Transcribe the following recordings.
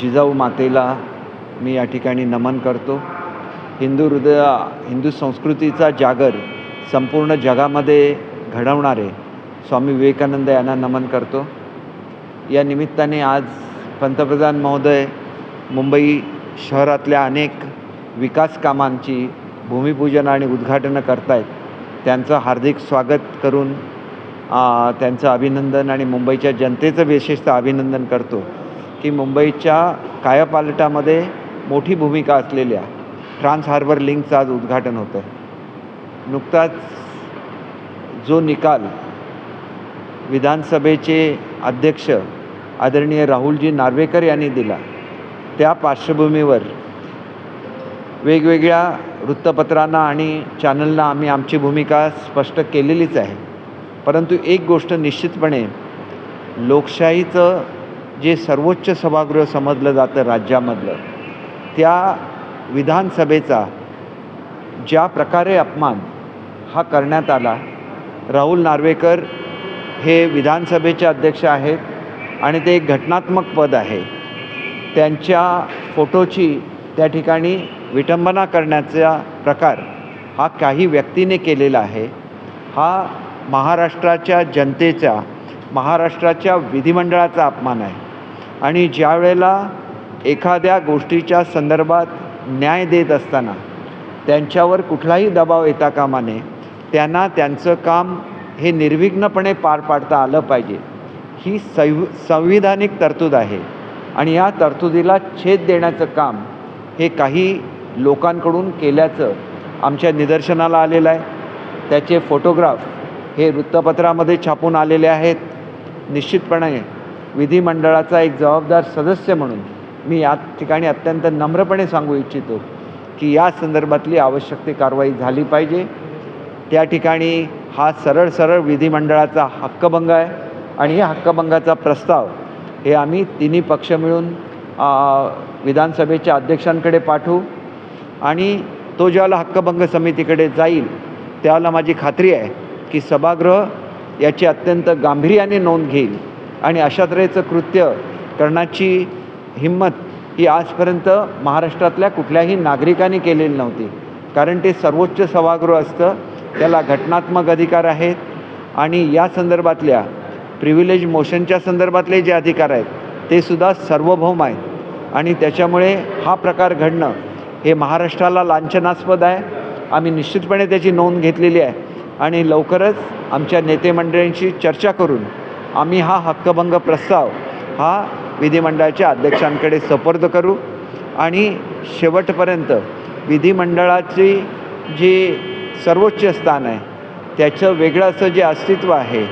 जिजाऊ मातेला मी या ठिकाणी नमन करतो. हिंदू हृदय हिंदू संस्कृतीचा जागर संपूर्ण जगामध्ये घडवणारे स्वामी विवेकानंद यांना नमन करतो. या निमित्ताने आज पंतप्रधान महोदय मुंबई शहरातल्या अनेक विकास कामांची भूमिपूजन आणि उद्घाटनं करतायत. त्यांचं हार्दिक स्वागत करून त्यांचं अभिनंदन आणि मुंबईच्या जनतेचं विशेषतः अभिनंदन करतो. की मुंबईच्या कायापालटामध्ये मोठी भूमिका असलेल्या ट्रान्स हार्बर लिंकचं आज उद्घाटन होतं नुकताच जो निकाल विधानसभेचे अध्यक्ष आदरणीय राहुलजी नार्वेकर यांनी दिला त्या पार्श्वभूमीवर वेगवेगळ्या वृत्तपत्रांना आणि चॅनलना आम्ही आमची भूमिका स्पष्ट केलेलीच आहे. परंतु एक गोष्ट निश्चितपणे लोकशाहीचं जे सर्वोच्च सभागृह समजलं जातं राज्यामधलं त्या विधानसभेचा ज्या प्रकारे अपमान हा करण्यात आला राहुल नार्वेकर हे विधानसभेचे अध्यक्ष आहेत आणि ते एक घटनात्मक पद आहे. त्यांच्या फोटोची त्या ठिकाणी विटंबना करण्याचा प्रकार हा काही व्यक्तीने केलेला आहे. हा महाराष्ट्राच्या जनतेचा महाराष्ट्राच्या विधिमंडळाचा अपमान आहे. आणि ज्या वेळेला एखाद्या गोष्टीच्या संदर्भात न्याय देत असताना त्यांच्यावर कुठलाही दबाव येता कामा नये त्यांना त्यांचं काम हे निर्विघ्नपणे पार पाडता आलं पाहिजे. ही सैव संविधानिक तरतूद आहे आणि या तरतुदीला छेद देण्याचं काम हे काही लोकांकडून केल्याचं आमच्या निदर्शनाला आलेलं आहे. त्याचे फोटोग्राफ हे वृत्तपत्रामध्ये छापून आलेले आहेत. निश्चितपणे विधिमंडळाचा एक जबाबदार सदस्य म्हणून मी या ठिकाणी अत्यंत नम्रपणे सांगू इच्छितो की या संदर्भातली आवश्यक ती कारवाई झाली पाहिजे. त्या ठिकाणी हा सरळ सरळ विधिमंडळाचा हक्कभंग आहे आणि या हक्कभंगाचा प्रस्ताव हे आम्ही तिन्ही पक्ष मिळून विधानसभेच्या अध्यक्षांकडे पाठवू आणि तो ज्याला हक्कभंग समितीकडे जाईल त्यावेळेला माझी खात्री आहे की सभागृह याची अत्यंत गांभीर्याने नोंद घेईल. आणि अशा तऱ्हेचं कृत्य करण्याची हिंमत ही आजपर्यंत महाराष्ट्रातल्या कुठल्याही नागरिकांनी केलेली नव्हती. कारण ते सर्वोच्च सभागृह असतं त्याला घटनात्मक अधिकार आहेत आणि या संदर्भातल्या प्रिव्हिलेज मोशनच्या संदर्भातले जे अधिकार आहेत ते सुद्धा सार्वभौम आहेत. आणि त्याच्यामुळे हा प्रकार घडणं हे महाराष्ट्राला लांछनास्पद आहे. आम्ही निश्चितपणे त्याची नोंद घेतलेली आहे. आणि लवकरच आमच्या नेते मंडळींशी चर्चा करून आम्ही हा हक्कभंग प्रस्ताव हा विधिमंडळाच्या अध्यक्षांकडे सपर्द करू आणि शेवटपर्यंत विधिमंडळाची जी सर्वोच्च स्थान आहे त्याचं वेगळं असं जे अस्तित्व आहे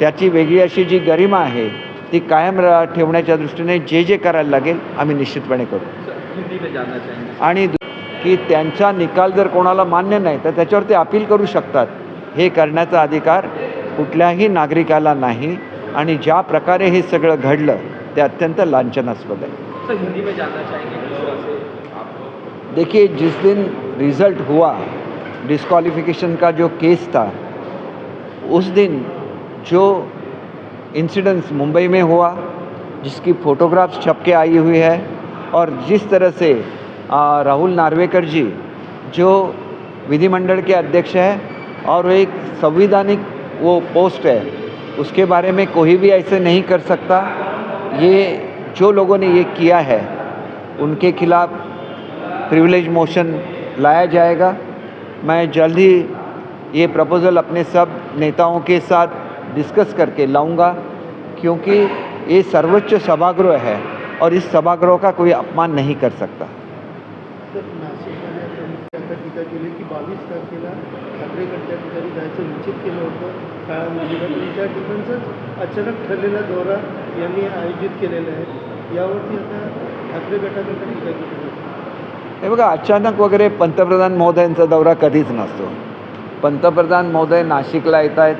त्याची वेगळी अशी जी गरिमा आहे ती कायम रा ठेवण्याच्या दृष्टीने जे जे करायला लागेल आम्ही निश्चितपणे करू. आणि की त्यांचा निकाल जर कोणाला मान्य नाही तर त्याच्यावर ते अपील करू शकतात. हे करण्याचा अधिकार कुठल्याही नागरिकाला नाही. आणि ज्या प्रकारे हे सगळं घडलं ते अत्यंत लांछनास्पद आहे. देखिए जिस दिन रिज़ल्ट हुआ डिस्क्वालिफिकेशन का जो केस था उस दिन जो इंसिडेंस मुंबई में हुआ जिसकी फ़ोटोग्राफ्स छप के आई हुई है और जिस तरह से राहुल नार्वेकर जी जो विधिमंडल के अध्यक्ष हैं और एक संविधानिक वो पोस्ट है उसके बारे में कोई भी ऐसे नहीं कर सकता। ये जो लोगों ने ये किया है, उनके खिलाफ प्रिविलेज मोशन लाया जाएगा। मैं जल्द ही ये प्रपोज़ल अपने सब नेताओं के साथ डिस्कस करके लाऊँगा, क्योंकि ये सर्वोच्च सभागृह है और इस सभागृह का कोई अपमान नहीं कर सकता। बावीस तारखेला ठाकरे ठिकाणी जायचं निश्चित केलं होतं. काळामध्ये त्या ठिकाणचंच अचानक ठरलेला दौरा यांनी आयोजित केलेला आहे. यावरती आता ठाकरे गटाकडे टीका हे बघा अचानक वगैरे पंतप्रधान महोदयांचा दौरा कधीच नसतो. पंतप्रधान महोदय नाशिकला येत आहेत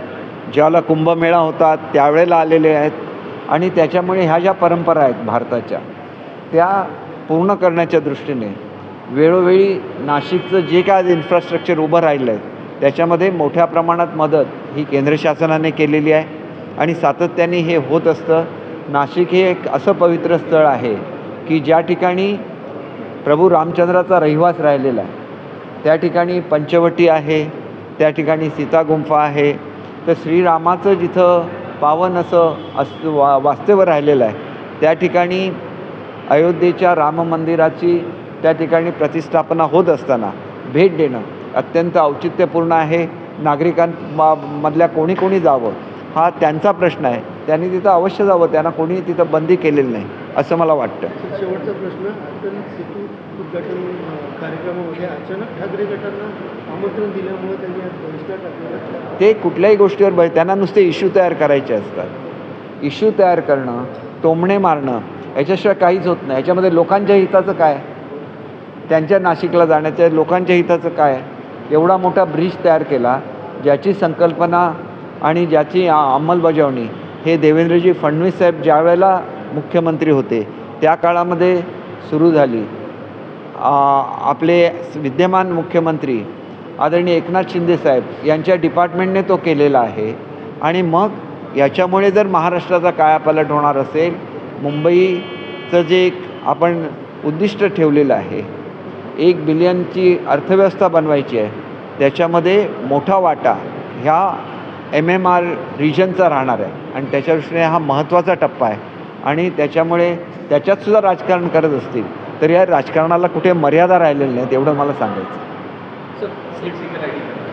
ज्यावेळेला कुंभमेळा होता त्यावेळेला आलेले आहेत आणि त्याच्यामुळे ह्या ज्या परंपरा आहेत भारताच्या त्या पूर्ण करण्याच्या दृष्टीने वेळोवेळी नाशिकचं जे काय आज इन्फ्रास्ट्रक्चर उभं राहिलं आहे त्याच्यामध्ये मोठ्या प्रमाणात मदत ही केंद्र शासनाने केलेली आहे. आणि सातत्याने हे होत असतं नाशिक हे एक असं पवित्र स्थळ आहे की ज्या ठिकाणी प्रभू रामचंद्राचा रहिवास राहिलेला आहे. त्या ठिकाणी पंचवटी आहे त्या ठिकाणी सीता गुंफा आहे. तर श्रीरामाचं जिथं पावन असं अस वा वास्तव्य राहिलेलं आहे त्या ठिकाणी अयोध्येच्या राम मंदिराची त्या ठिकाणी प्रतिष्ठापना होत असताना भेट देणं अत्यंत औचित्यपूर्ण आहे. नागरिकांमधल्या कोणी कोणी जावं हा त्यांचा प्रश्न आहे. त्यांनी तिथं अवश्य जावं. त्यांना कोणी तिथं बंदी केलेली नाही असं मला वाटतं. शेवटचा प्रश्न ते कुठल्याही गोष्टीवर ब त्यांना नुसते इश्यू तयार करायचे असतात. इश्यू तयार करणं टोमणे मारणं याच्याशिवाय काहीच होत नाही. याच्यामध्ये लोकांच्या हिताचं काय? त्यांच्या नाशिकला जाण्याच्या लोकांच्या हिताचं काय? एवढा मोठा ब्रिज तयार केला ज्याची संकल्पना आणि ज्याची अंमलबजावणी हे देवेंद्रजी फडणवीस साहेब ज्या वेळेला मुख्यमंत्री होते त्या काळामध्ये सुरू झाली. आपले विद्यमान मुख्यमंत्री आदरणीय एकनाथ शिंदे साहेब यांच्या डिपार्टमेंटने तो केलेला आहे. आणि मग याच्यामुळे जर महाराष्ट्राचा कायापालट होणार असेल मुंबईचं जे एक आपण उद्दिष्ट ठेवलेलं आहे एक बिलियनची अर्थव्यवस्था बनवायची आहे. त्याच्यामध्ये मोठा वाटा ह्या एम एम आर रिजनचा राहणार आहे. आणि त्याच्या दृष्टीने हा महत्त्वाचा टप्पा आहे. आणि त्याच्यामुळे त्याच्यातसुद्धा राजकारण करत असतील तर या राजकारणाला कुठे मर्यादा राहिलेली नाही तेवढं मला सांगायचं